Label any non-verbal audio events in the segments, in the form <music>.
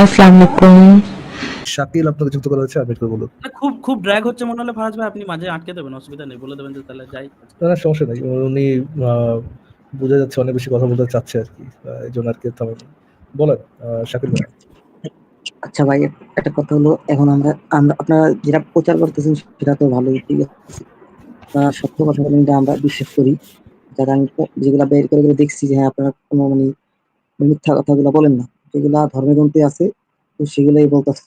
আসসালামু আলাইকুম। শাকিল আপনাকে যুক্ত করা হয়েছে আপনি একটু বলুন। খুব খুব ড্র্যাগ হচ্ছে মনে হলে ফারাজ ভাই আপনি মাঝে আটকে দেবেন অসুবিধা নেই বলে দেবেন যে তাহলে যাই। না না, সমস্যা নেই। উনি বোঝা যাচ্ছে অনেক বেশি কথা বলতে চাচ্ছে আর কি। এই জন্য আর কি থামেন বলেন শাকিল ভাই। আচ্ছা ভাই একটা কথা হলো এখন আমরা আমরা আপনারা যেটা প্রচার করতেছেন সেটা তো ভালোই ঠিক আছে? সত্য কথা বলেন আমরা বিশ্বাস করি। যারা আমি যেগুলা বের করে করে দেখছি যে হ্যাঁ আপনারা কোনো মানে মিথ্যা কথাগুলো বলেন না। যেগুলা ধর্মের গ্রন্থে আছে তো সেগুলাই বলতেছে।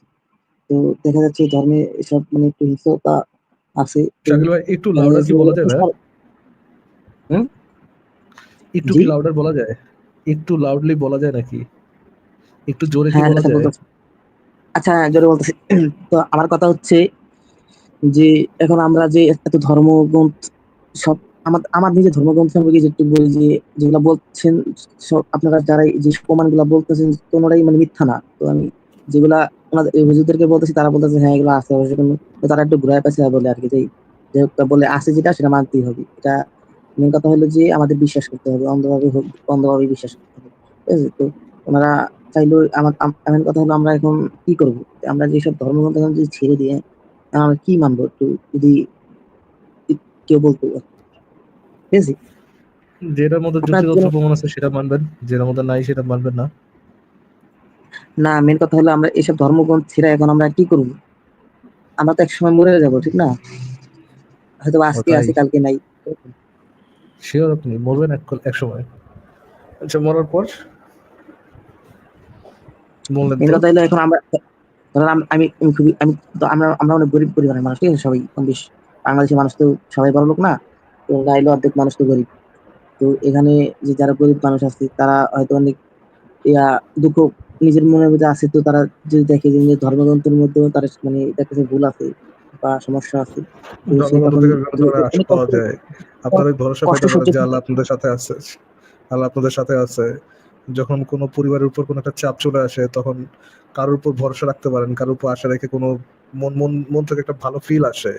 তো দেখা যাচ্ছে ধর্মে এসব মানে একটু হিংসতা আছে। শাকিল ভাই একটু লাউডার কি বলা যায় একটু কি লাউডার বলা যায়? একটু লাউডলি বলা যায় নাকি? একটু জোরে কি হ্যাঁ বলা আচ্ছা যায়? আচ্ছা জোরে বলতেছি। <clears throat> তো আমার কথা হচ্ছে যে এখন আমরা যে এত ধর্মগ্রন্থ সব আমার আমার নিজের ধর্মগ্রন্থ সম্পর্কে যেটুকু বলি যে, যেগুলো বলছেন আপনারা যারা যে প্রমাণগুলো বলতেছেন, কোনোটাই মানে মিথ্যা না। তো আমি যেগুলা ওনাদের হুজুরদেরকে বলতেছি, তারা বলতেছে হ্যাঁ এগুলো আছে অবশ্য কোনো তারা একটু ঘুরায় পাশে বলে আর কি, যে যে বলে আছে যেটা, সেটা মানতেই হবে। এটা মেন কথা হলো যে, আমাদের বিশ্বাস করতে হবে, অন্ধভাবে হোক অন্ধভাবে বিশ্বাস করতে হবে। ঠিক আছে? তো ওনারা চাইলেও আমার এমন কথা হলো, আমরা এখন কি করব? আমরা যেসব ধর্মগ্রন্থ যদি ছেড়ে দিয়ে, আমরা কি মানবো? একটু যদি কেউ বলতো। ঠিক যেটার মধ্যে কোনো- প্রমাণ আছে সেটা মানবেন যেটার মধ্যে নাই সেটা মানবেন না। না মেন কথা হলো আমরা এসব ধর্মগ্রন্থ ছেড়ে এখন আমরা কি করব? আমরা তো একসময় মরে যাব ঠিক না? হয়তো আজকে। আছি কালকে নাই। শিওর আপনি মরবেন এক এক সময় আচ্ছা মরার পর? মেন কথা হলো এখন আমরা ধরেন আমি আমি খুবই আমি তো আমরা আমরা অনেক গরিব পরিবারের মানুষ ঠিক আছে সবাই কম বেশি। বাংলাদেশের মানুষ তো সবাই বড় লোক না। তো গাইলো অর্ধেক মানুষ তো গরিব। তো এখানে যে যারা গরিব মানুষ আছে তারা হয়তো অনেক ইয়া দুঃখ নিজের মনের মধ্যে আছে। তো তারা যদি দেখে যে নিজের ধর্মগ্রন্থের মধ্যেও তার মানে দেখতেছে ভুল আছে বা সমস্যা আছে আপনার ভরসা পেতে পারেন যে আল্লাহ আপনাদের সাথে আছে। আল্লাহ আপনাদের সাথে আছে। যখন কোনো পরিবারের উপর কোনো একটা চাপ চলে আসে তখন কারোর উপর ভরসা রাখতে পারেন। কারোর উপর আশা রেখে কোনো মন মন মন থেকে একটা ভালো ফিল আসে।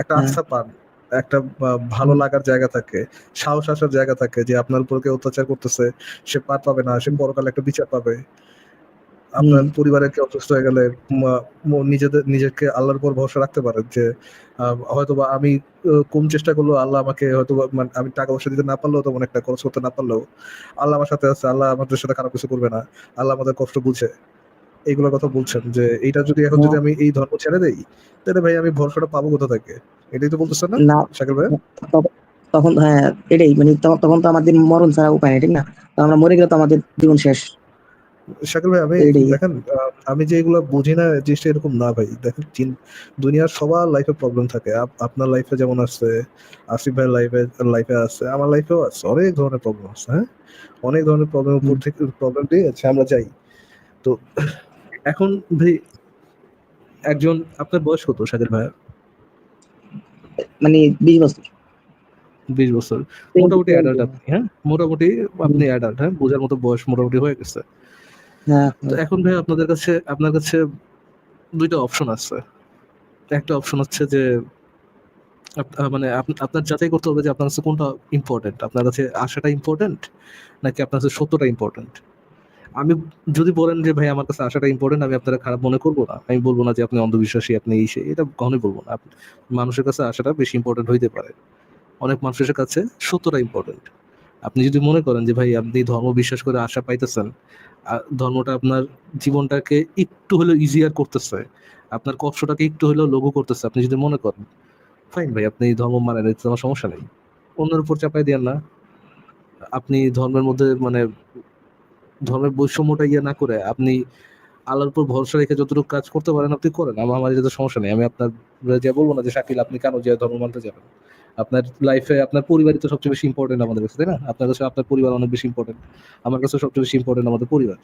একটা হ্যাঁ। আস্থা পান। একটা ভালো লাগার জায়গা থাকে সাহস আসার জায়গা থাকে যে আপনার উপর কেউ অত্যাচার করতেছে সে পার পাবে না সে পরকালে একটা বিচার পাবে। আপনার পরিবারের কেউ অসুস্থ হয়ে গেলে নিজেদের নিজেকে আল্লাহর উপর ভরসা রাখতে পারেন যে আহ, হয়তোবা আমি কম চেষ্টা করলেও আল্লাহ আমাকে হয়তো মানে আমি টাকা পয়সা দিতে না পারলেও তেমন একটা খরচ করতে না পারলেও আল্লাহ আমার সাথে আছে আল্লাহ আমাদের সাথে খারাপ কিছু করবে না আল্লাহ আমাদের কষ্ট বুঝে। এইগুলোর কথা বলছেন যে এইটা যদি এখন যদি আমি এই ধর্ম ছেড়ে দেই তাহলে ভাই আমি ভরসাটা পাবো কোথা থেকে? এটাই তো বলতেছেন না? শাকিল ভাই? তখন- হ্যাঁ এটাই মানে তখন- তো আমাদের মরণ ছাড়া উপায় নেই ঠিক না? আমরা মরে গেলে তো আমাদের জীবন শেষ। শাকিল ভাই আমি দেখেন আমি যে এগুলো বুঝি না জিনিসটা এরকম না ভাই। দেখেন চিন- দুনিয়ার সবার লাইফে প্রবলেম থাকে। আপ- আপনার লাইফে যেমন আছে আসিফ ভাই লাইফে লাইফে আছে আমার লাইফেও আছে অনেক ধরনের প্রবলেম আছে হ্যাঁ? অনেক ধরনের প্রবলেম উপর থেকে প্রবলেম দিয়ে আছে আমরা যাই। তো এখন ভাই একজন আপনার বয়স কত শাকিল ভাই মানে বিশ বছর। বিশ বছর। মোটামুটি অ্যাডাল্ট আপনি হ্যাঁ? মোটামুটি আপনি অ্যাডাল্ট হ্যাঁ? বোঝার মতো বয়স মোটামুটি হয়ে গেছে। হ্যাঁ। তো এখন ভাই আপনাদের কাছে আপনার কাছে দুইটা অপশন আছে। একটা অপশন হচ্ছে যে মানে আপনার যাচাই করতে হবে যে আপনার কাছে কোনটা ইম্পর্টেন্ট আপনার কাছে আশাটা ইম্পর্টেন্ট নাকি আপনার কাছে সত্যটা ইম্পর্টেন্ট আমি যদি বলেন যে, ভাই, আমার কাছে আশাটা ইম্পর্টেন্ট আমি আপনারা খারাপ মনে করব না। আমি বলব না যে, আপনি অন্ধবিশ্বাসী, আপনি এই সেই এটা কখনোই বলব না। মানুষের কাছে আশাটা বেশি ইম্পর্টেন্ট হইতে পারে। অনেক মানুষের কাছে সত্যটা ইম্পর্টেন্ট আপনি যদি মনে করেন যে, ভাই, আপনি ধর্ম বিশ্বাস করে আশা পাইতেছেন ধর্মটা আপনার জীবনটাকে একটু হলেও ইজিয়ার করতেছে, আপনার কষ্টটাকে একটু হলেও লঘু করতেছে, আপনি যদি মনে করেন, ফাইন ভাই, আপনি ধর্ম মানেন, এতে আমার সমস্যা নেই। অন্যের উপর চাপাই দেন না। আপনি ধর্মের মধ্যে মানে ধর্মের বৈষম্যটা ইয়ে না করে আপনি আল্লাহর উপর ভরসা রেখে যতটুকু কাজ করতে পারেন আপনি করেন। আমার আমার এতে সমস্যা নেই। আমি আপনার যে বলব না যে, শাকিল, আপনি কেন যে ধর্ম মানতে যাবেন? আপনার লাইফে আপনার পরিবারই তো সবচেয়ে বেশি ইম্পর্টেন্ট আমাদের কাছে, তাই না? আপনার কাছে আপনার পরিবার অনেক বেশি ইম্পর্টেন্ট আমার কাছে সবচেয়ে বেশি ইম্পর্টেন্ট আমাদের পরিবার।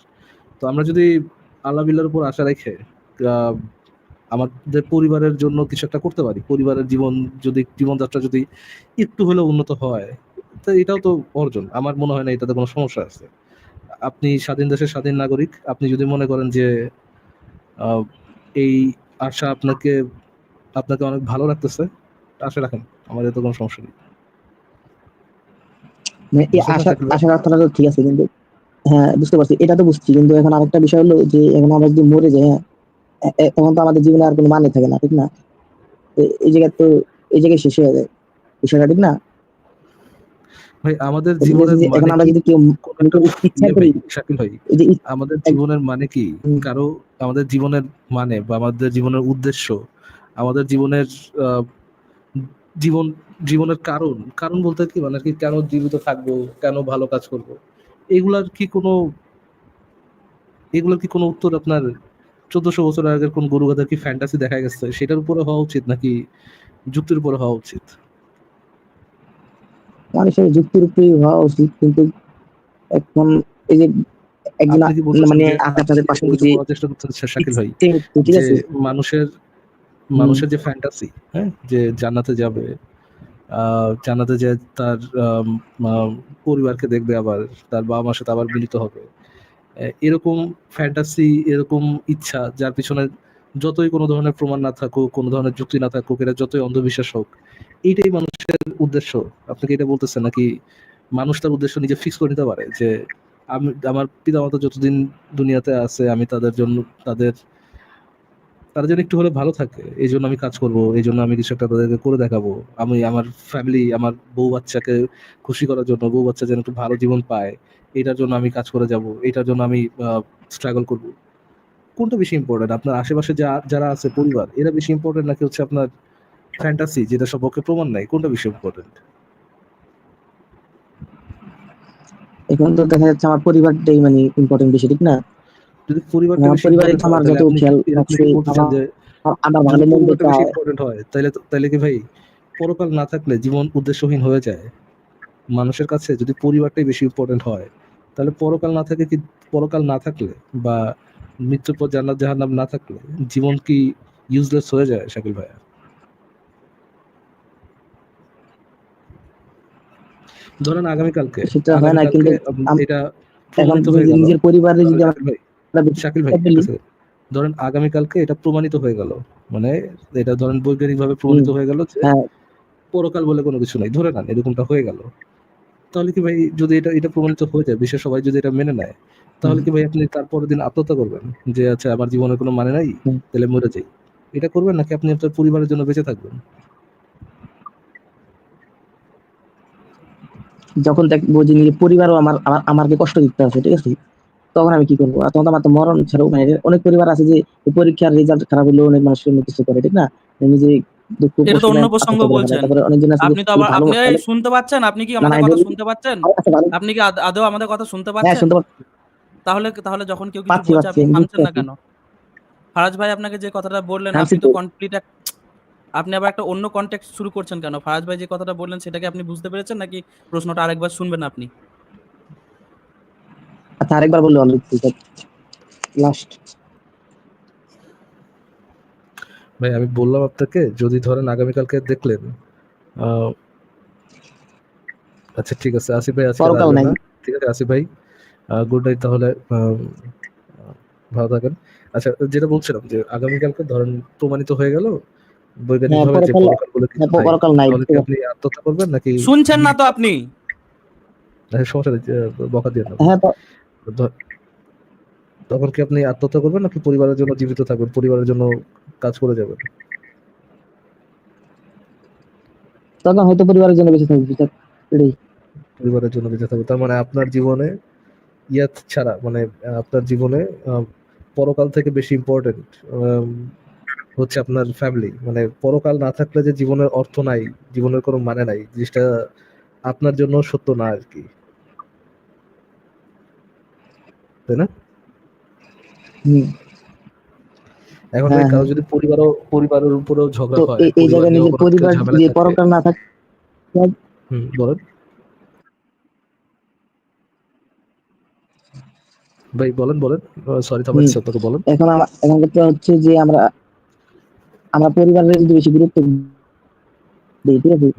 তো আমরা যদি আল্লাহ বিল্লার উপর আশা রেখে আমাদের পরিবারের জন্য কিছু একটা করতে পারি, পরিবারের জীবন যদি, জীবনযাত্রা যদি একটু হলেও উন্নত হয়, তো এটাও তো অর্জন। আমার মনে হয় না এটাতে কোনো সমস্যা আছে। আপনি স্বাধীন দেশের স্বাধীন নাগরিক আপনি যদি মনে করেন যে এই আশা আপনাকে আপনাকে অনেক ভালো লাগতেছে আশা রাখেন আমাদের তো কোনো সমস্যা নেই। মানে আশা আশা তো ঠিক আছে কিন্তু হ্যাঁ বুঝতে পারছি এটা তো বুঝছি কিন্তু এখন আরেকটা বিষয় হলো যে এখন আমরা যদি মরে যাই হ্যাঁ তখন তো আমাদের জীবনে আর কোনো মানে থাকে না ঠিক না? এই জায়গায় তো এই জায়গায় শেষ হয়ে যায় বিষয়টা ঠিক না? ভাই আমাদের জীবনের এখন মানে আমরা যদি কেউ ইচ্ছা করি শাকিল ভাই এই যে ইচ্ছা- আমাদের জীবনের মানে কি? কারও আমাদের জীবনের মানে বা আমাদের জীবনের উদ্দেশ্য আমাদের জীবনের জীবন জীবনের কারণ কারণ বলতে কি? মানে কি কেন জীবিত থাকব? কেন ভালো কাজ করব? এগুলার কি কোনো এগুলোর কি কোনো উত্তর আপনার চোদ্দশো বছর আগের কোন গরু গাধার কি ফ্যান্টাসি দেখা গেছে? সেটার উপরে হওয়া উচিত নাকি যুক্তির উপরে হওয়া উচিত? মানুষের যুক্তির উপরেই হওয়া উচিত কিন্তু এখন এই যে একজন মানে আপনাদের পাশে যে চেষ্টা শাকিল ভাই ঠিক যে আছে। মানুষের মানুষের যে ফ্যান্টাসি হ্যাঁ যে জান্নাতে যাবে আহ জান্নাতে যে তার পরিবারকে দেখবে আবার তার বাবা মার সাথে আবার মিলিত হবে এরকম ফ্যান্টাসি এরকম ইচ্ছা যার পিছনে যতই কোনো ধরনের প্রমাণ না থাকুক কোনো ধরনের যুক্তি না থাকুক এটা যতই অন্ধবিশ্বাস হোক এইটাই মানুষের উদ্দেশ্য আপনি কি এটা বলতেছেন নাকি মানুষ তার উদ্দেশ্য নিজে ফিক্স করে নিতে পারে? যে আমি, আমার পিতামাতা যতদিন দুনিয়াতে আছে, আমি তাদের জন্য, তাদের, তারা যেন একটু হলে ভালো থাকে, এই জন্য আমি কাজ করব, এই জন্য আমি কিছু একটা তাদেরকে করে দেখাবো। আমি আমার ফ্যামিলি আমার বউ বাচ্চাকে খুশি করার জন্য, বউ বাচ্চা যেন একটু ভালো জীবন পায়, এটার জন্য আমি কাজ করে যাব, এটার জন্য আমি স্ট্রাগল করব। কোনটা বেশি ইম্পর্টেন্ট আপনার আশেপাশে যা, যারা আছে, পরিবার, এরা বেশি ইম্পর্টেন্ট নাকি হচ্ছে আপনার ফ্যান্টাসি যেটা সম্পর্কে প্রমাণ নাই কোনটা বেশি ইম্পর্টেন্ট এখন তো দেখা যাচ্ছে আমার পরিবারটাই মানে ইম্পর্টেন্ট বেশি ঠিক না? যদি পরিবারটা আমার বেশি আমার যত খেয়াল রাখছে, আমার- ভালো মন্দ বেশি ইম্পর্টেন্ট হয় তাহলে তাহলে কি ভাই পরকাল না থাকলে জীবন উদ্দেশ্যহীন হয়ে যায়। মানুষের কাছে যদি পরিবারটাই বেশি ইম্পর্টেন্ট হয় তাহলে পরকাল না থাকে কি পরকাল না থাকলে বা মৃত্যুর পর জান্নাত জাহান্নাম না থাকলে জীবন কি ইউজলেস হয়ে যায় শাকিল ভাইয়া? ধরেন আগামীকালকে সেটা হয় না, কিন্তু এটা এখন গেল। নিজের পরিবারে যদি শাকিল ভাই শাকিল ভাই। ধরেন আগামীকালকে এটা প্রমাণিত হয়ে গেল। মানে এটা ধরেন বৈজ্ঞানিক ভাবে প্রমাণিত হয়ে গেল যে হ্যাঁ। পরকাল বলে কোনো কিছু নাই। ধরে নেন এরকমটা হয়ে গেল। তাহলে কি ভাই যদি এটা এটা প্রমাণিত হয়ে যায় বিশ্বের সবাই যদি এটা মেনে নেয় তাহলে কি ভাই আপনি তারপরের দিন আত্মহত্যা করবেন? যে আচ্ছা আমার জীবনের কোনো মানে নাই তাহলে মরে যাই। এটা করবেন নাকি আপনি আপনার পরিবারের জন্য বেঁচে থাকবেন? যখন দেখব যে নিজের পরিবারও আমার আমার আমাকে কষ্ট দিতে আছে ঠিক আছে? তখন আমি কি করব? তখন আমার তো মরণ ছাড়াও মানে অনেক পরিবার আছে যে পরীক্ষার রেজাল্ট খারাপ হলেও অনেক মানুষ অনেক কিছু করে ঠিক না? নিজে আপনি তো আপনি শুনতে পাচ্ছেন? আপনি কি আমাদের কথা শুনতে পাচ্ছেন? আচ্ছা, আপনি কি আদৌ আমাদের কথা শুনতে হ্যাঁ পাচ্ছেন? তাহলে তাহলে যখন কেউ কিছু বলছে আপনি থামছেন না কেন? ফারাজ ভাই আপনাকে যে কথাটা বললেন আপনি তো তো। কমপ্লিট আপনি আবার একটা অন্য কন্টেক্সট শুরু করছেন কেন? ফারাজ ভাই যে কথাটা বললেন সেটাকে আপনি বুঝতে পেরেছেন নাকি প্রশ্নটা আরেকবার শুনবেন আপনি? আচ্ছা আরেকবার বললে অলরেডি লাস্ট ভাই আমি বললাম আপনাকে যদি ধরেন আগামীকালকে দেখলেন আহ, আচ্ছা ঠিক আছে আসিফ ভাই আজকে? ঠিক আছে আসিফ ভাই গুড নাইট তাহলে ভালো থাকেন। আচ্ছা যেটা বলছিলাম যে আগামীকালকে ধরেন প্রমাণিত হয়ে গেল হ্যাঁ নাকি শুনছেন না তো আপনি? আচ্ছা, বকা দিয়ে হ্যাঁ তখন কি আপনি আত্মহত্যা করবেন নাকি পরিবারের জন্য জীবিত থাকবেন? পরিবারের জন্য কাজ করে যাবেন? তখন হয়তো পরিবারের জন্য বেঁচে থাকবে পরিবারের জন্য বেঁচে থাকবে। তার মানে আপনার জীবনে ইয়াত ছাড়া মানে আপনার জীবনে আহ, পরকাল থেকে বেশি ইম্পর্টেন্ট হচ্ছে আপনার ফ্যামিলি মানে পরকাল না থাকলে যে জীবনের অর্থ নাই জীবনের কোনো মানে নাই জিনিসটা আপনার জন্য সত্য না আর কি। তাই না? এখন হ্যাঁ, কারও হ্যাঁ। যদি পরিবারও পরিবারের উপরেও ঝগড়া হয় এই- জায়গায় নিজের পরিবার ঝামেলা যে পরকাল না থাকে হুম, বলেন। ভাই বলেন বলেন। সরি থামাচ্ছি আপনাকে বলেন। এখন আমার এখন কথা হচ্ছে যে আমরা আমরা পরিবারের যদি বেশি গুরুত্ব দিই, ঠিক আছে?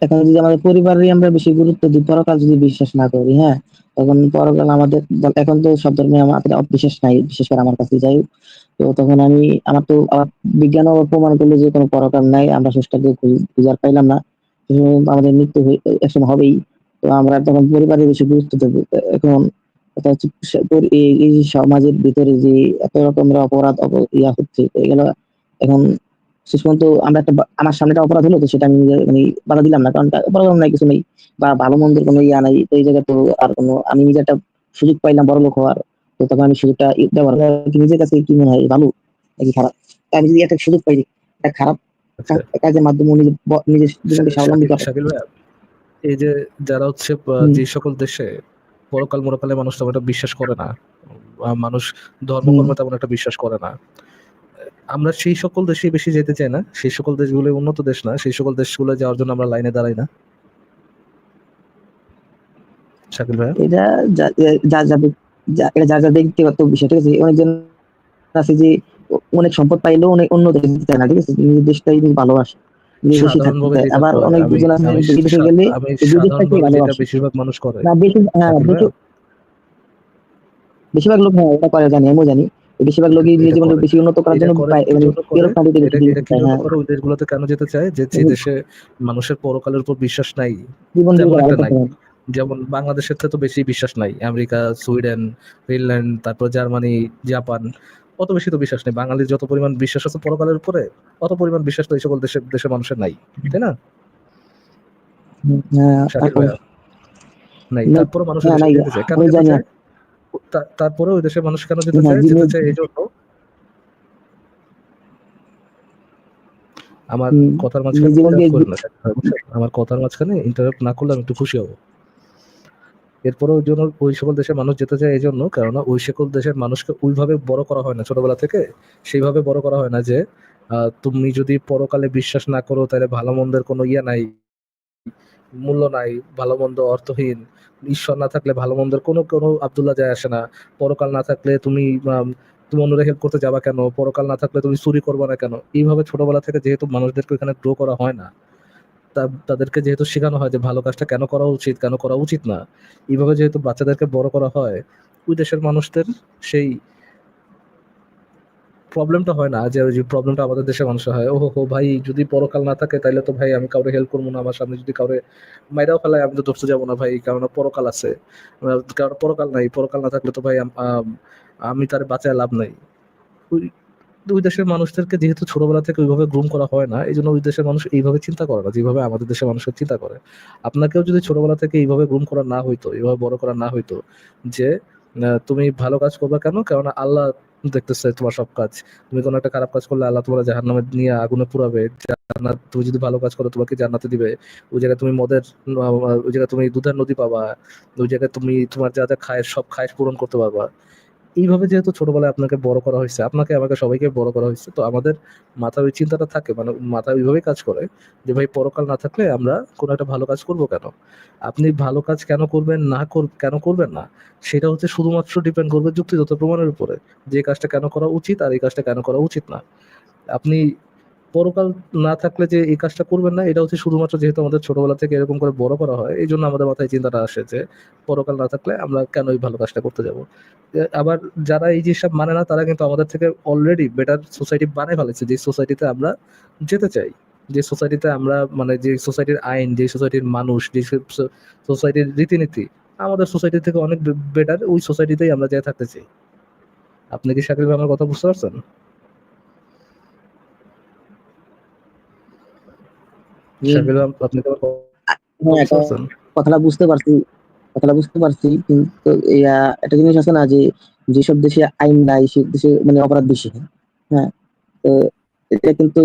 এখন যদি আমাদের পরিবারে আমরা বেশি গুরুত্ব দিই, পরকাল যদি বিশ্বাস না করি হ্যাঁ? তখন পরকাল আমাদের, এখন তো সব ধর্মে আমাদের অবিশ্বাস নাই, বিশেষ করে আমার কাছে যাই। তো তখন আমি, আমার তো বিজ্ঞান প্রমাণ করল যে কোনো পরকাল নাই, আমরা চেষ্টা করে খুঁজ- খুঁজে আর পাইলাম না। আমাদের মৃত্যু একসময় হবেই। তো আমরা তখন পরিবারের বেশি গুরুত্ব দেবো, এখন কথা হচ্ছে এই সমাজের ভিতরে যে এত রকমের অপরাধ ইয়া হচ্ছে এগুলো এখন শেষ পর্যন্ত আমরা একটা আমার সামনে একটা অপরাধ হলো তো সেটা আমি মানে বাধা দিলাম না কারণ অপরাধ নাই কিছু নেই বা ভালো মন্দের কোনো ইয়া নাই তো এই জায়গায় তো আর কোনো আমি নিজে একটা সুযোগ পাইলাম বড় লোক হওয়ার তো তখন আমি সুযোগটা ব্যবহার করি। নিজের কাছে কি মনে হয় ভালো নাকি খারাপ? আমি যদি একটা সুযোগ পাই একটা খারাপ আচ্ছা, কাজের মাধ্যমে নিজের স্বাবলম্বী করা। এই যে যারা হচ্ছে যে সকল দেশে পরকাল মরকালে মানুষ তেমন একটা বিশ্বাস করে না। মানুষ ধর্ম হুম। তেমন একটা বিশ্বাস করে না। আমরা সেই সকল দেশে বেশি যেতে চাই না। সেই সকল দেশগুলো উন্নত দেশ না। সেই সকল দেশগুলো যাওয়ার জন্য আমরা লাইনে দাঁড়াই না। শাকিল ভাইয়া? এটা যা- যা- যা- এটা যার যার ব্যক্তিগত বিষয় ঠিক আছে? অনেকজন আছে যে অনেক সম্পদ পাইলেও অনেক অন্য দেশে যেতে চায় না ঠিক আছে? নিজের দেশটাই ভালোবাসে। থাকতে আবার অনেক দুজন আছে বিদেশে গেলে সাধারণভাবে যেটা ভালোবাসে বেশিরভাগ মানুষ করে। না বেশি হ্যাঁ বেশিরভাগ লোক হ্যাঁ এটা করে জানি আমিও জানি। বেশিরভাগ লোকই নিজের জীবনকে বেশি উন্নত করার জন্য মানে হ্যাঁ। করে ওই দেশগুলোতে কেন যেতে চায়? যে যে দেশে মানুষের পরকালের উপর বিশ্বাস নাই জীবন যেমন বাংলাদেশের থেকে তো বেশি বিশ্বাস নাই আমেরিকা সুইডেন ফিনল্যান্ড তারপর জার্মানি জাপান অত বেশি তো বিশ্বাস নেই। বাঙালির যত পরিমাণ বিশ্বাস আছে পরকালের উপরে অত পরিমাণ বিশ্বাস তো এই সকল দেশের দেশের মানুষের নাই। তাই না? হ্যাঁ নাই। তারপরে মানুষ তারপরে ওই দেশের মানুষ কেন যেতে হ্যাঁ, চায়? যেতে চায় এই জন্য। আমার কথার মাঝখানে? আমার কথার মাঝখানে ইন্টারাপ্ট না করলে আমি একটু খুশি হব। এরপরে ওই জন্য ওই সকল দেশের মানুষ যেতে চায় এই জন্য কেননা ওই সকল দেশের মানুষকে ওইভাবে বড় করা হয় না ছোটবেলা থেকে। সেইভাবে বড় করা হয় না যে তুমি যদি পরকালে বিশ্বাস না করো, তাহলে ভালো মন্দের কোনো ইয়ে নাই, মূল্য নাই ভালো মন্দ অর্থহীন, ঈশ্বর না থাকলে ভালো মন্দের কোনো কোনো আবদুল্লাহ যায় আসে না। পরকাল না থাকলে তুমি তুমি অন্যরা হেল্প করতে যাবা কেন? পরকাল না থাকলে তুমি চুরি করবে না কেন? এইভাবে ছোটবেলা থেকে যেহেতু মানুষদেরকে এখানে গ্রো করা হয় না। তাদেরকে যেহেতু শেখানো হয় যে ভালো কাজটা কেন করা উচিত, কেন করা উচিত না। এইভাবে যেহেতু বাচ্চাদেরকে বড় করা হয়, ওই দেশের মানুষদের সেই প্রবলেমটা হয় না যে ওই প্রবলেমটা আমাদের দেশের মানুষের হয়। ও হো, ভাই, যদি পরকাল না থাকে তাহলে তো ভাই আমি কাউরে হেল্প করব না, আমার সামনে যদি কাউরে মাইরাও ফেলায়, আমি তো ধরতে যাব না ভাই কারণ পরকাল আছে। কারণ পরকাল নাই, পরকাল না থাকলে তো ভাই আমি তার বাঁচায় লাভ নাই। ওই দেশের মানুষদেরকে যেহেতু ছোটবেলা থেকে ওইভাবে গ্রুম করা হয় না এই জন্য ওই দেশের মানুষ এইভাবে চিন্তা করে না, যেভাবে আমাদের দেশের মানুষের চিন্তা করে। আপনাকেও যদি ছোটবেলা থেকে এইভাবে গ্রুম করা না হইতো, এইভাবে বড় করা না হইতো, যে তুমি ভালো কাজ করবে কেন? কেননা আল্লাহ দেখতেছে তোমার সব কাজ। তুমি কোনো একটা খারাপ কাজ করলে আল্লাহ তোমার জাহার নামে নিয়ে আগুনে পুরাবে জান্নাত, তুমি যদি ভালো কাজ করো, তোমাকে জান্নাতে দিবে। ওই জায়গায় তুমি মদের ওই জায়গায় তুমি দুধের নদী পাবা। ওই জায়গায় তুমি তোমার যা যা খায়ের সব খায় পূরণ করতে পারবা। এইভাবে যেহেতু ছোটবেলায় আপনাকে বড় করা হয়েছে, আপনাকে, আমাকে সবাইকে বড় করা হয়েছে, তো আমাদের মাথায় ওই চিন্তাটা থাকে মানে মাথা ওইভাবে কাজ করে যে, ভাই, পরকাল না থাকলে আমরা কোনো একটা ভালো কাজ করব কেন? আপনি ভালো কাজ কেন করবেন, না কেন করবেন না, সেটা হচ্ছে শুধুমাত্র ডিপেন্ড করবে যুক্তিগত প্রমাণের উপরে, যে কাজটা কেন করা উচিত আর এই কাজটা কেন করা উচিত না। আপনি পরকাল না থাকলে যে এই কাজটা করবেন না, এটা হচ্ছে শুধুমাত্র যেহেতু আমাদের ছোটবেলা থেকে এরকম করে বড় করা হয়, এই জন্য আমাদের মাথায় চিন্তাটা আসে যে পরকাল না থাকলে আমরা কেন এই ভালো কাজটা করতে যাব? আবার যারা এই জিনিসটা মানে না, তারা কিন্তু আমাদের থেকে অলরেডি বেটার সোসাইটি বানায় ফেলেছে, যে সোসাইটিতে আমরা যেতে চাই। যে সোসাইটিতে আমরা মানে যে সোসাইটির আইন, যে সোসাইটির মানুষ, যে সোসাইটির রীতিনীতি, আমাদের সোসাইটি থেকে অনেক বেটার ওই সোসাইটিতেই আমরা যাই থাকতে চাই। আপনি কি ভাই আমার কথা বুঝতে পারছেন? শাকিল আপনি হ্যাঁ কথাটা বুঝতে পারছি কথাটা বুঝতে পারছি কিন্তু একটা জিনিস আছে না যে যেসব দেশে আইন নাই সে দেশে মানে অপরাধ বেশি হ্যাঁ? তো এটা কিন্তু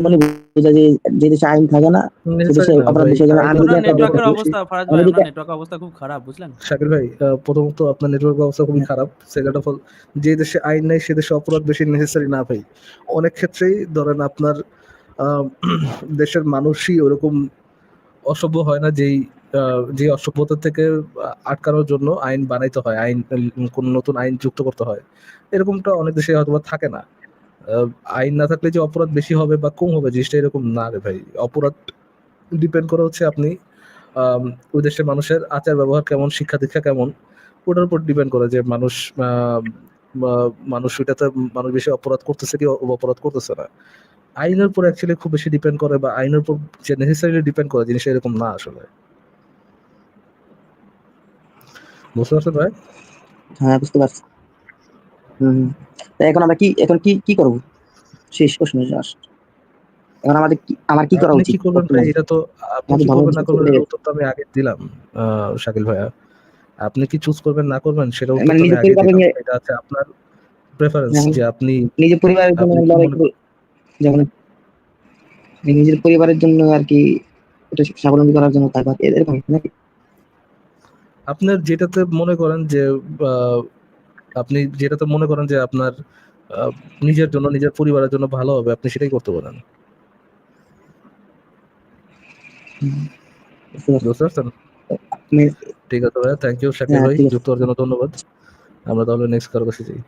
মানে বোঝা যায় যে দেশে আইন থাকে না সে দেশে অপরাধ বেশি হয়। যেমন আমেরিকা একটা নেটওয়ার্কের অবস্থা ফারাজ ভাই আমেরিকা- অবস্থা খুব খারাপ বুঝলেন? শাকিল ভাই প্রথমত আপনার নেটওয়ার্ক অবস্থা খুবই খারাপ। সেকেন্ড অফ অল যে দেশে আইন নেই সে দেশে অপরাধ বেশি নেসেসারি না ভাই। অনেক ক্ষেত্রেই ধরেন আপনার দেশের মানুষই ওরকম অসভ্য হয় না যেই যে অসভ্যতা থেকে আটকানোর জন্য আইন বানাইতে হয়, আইন, কোন নতুন আইন যুক্ত করতে হয়। এরকমটা অনেক দেশে হয়তো থাকে না। আইন না থাকলে যে অপরাধ বেশি হবে বা কম হবে জিনিসটা এরকম না রে ভাই। অপরাধ ডিপেন্ড করে হচ্ছে আপনি ওই দেশের মানুষের আচার ব্যবহার কেমন, শিক্ষা দীক্ষা কেমন, ওটার উপর ডিপেন্ড করে যে মানুষ মানুষ ওইটাতে মানুষ বেশি অপরাধ করতেছে কি অপরাধ করতেছে না। আইনের উপর অ্যাকচুয়ালি খুব বেশি ডিপেন্ড করে বা আইনের উপর যে নেসেসারিলি ডিপেন্ড করে জিনিসটা এরকম না আসলে। বুঝতে পারছেন ভাই? হ্যাঁ বুঝতে পারছি। হুম। এখন আমরা কি এখন কি কি করব? শেষ প্রশ্ন লাস্ট এখন আমাদের কি আমার কি করা উচিত? কি করবেন ভাই? এটা তো আপনি করবেন না করবেন উত্তর তো আমি আগে দিলাম শাকিল ভাইয়া। আপনি কি চুজ করবেন না করবেন সেটা উত্তর মানে আমি আগে দিলাম। এটা আছে আপনার প্রেফারেন্স হ্যাঁ। যে আপনি নিজের পরিবারের জন্য যেমন নিজের পরিবারের জন্য আর কি এটা স্বাবলম্বী করার জন্য তারপর এরকম নাকি? আপনার যেটাতে মনে করেন যে আপনি যেটাতে মনে করেন যে আপনার নিজের জন্য নিজের পরিবারের জন্য ভালো হবে আপনি সেটাই করতে পারেন। ঠিক আছে ভাইয়া থ্যাংক ইউ হ্যাঁ, ভাই যুক্ত হওয়ার জন্য ধন্যবাদ। আমরা তাহলে নেক্সট কারও কাছে যাই।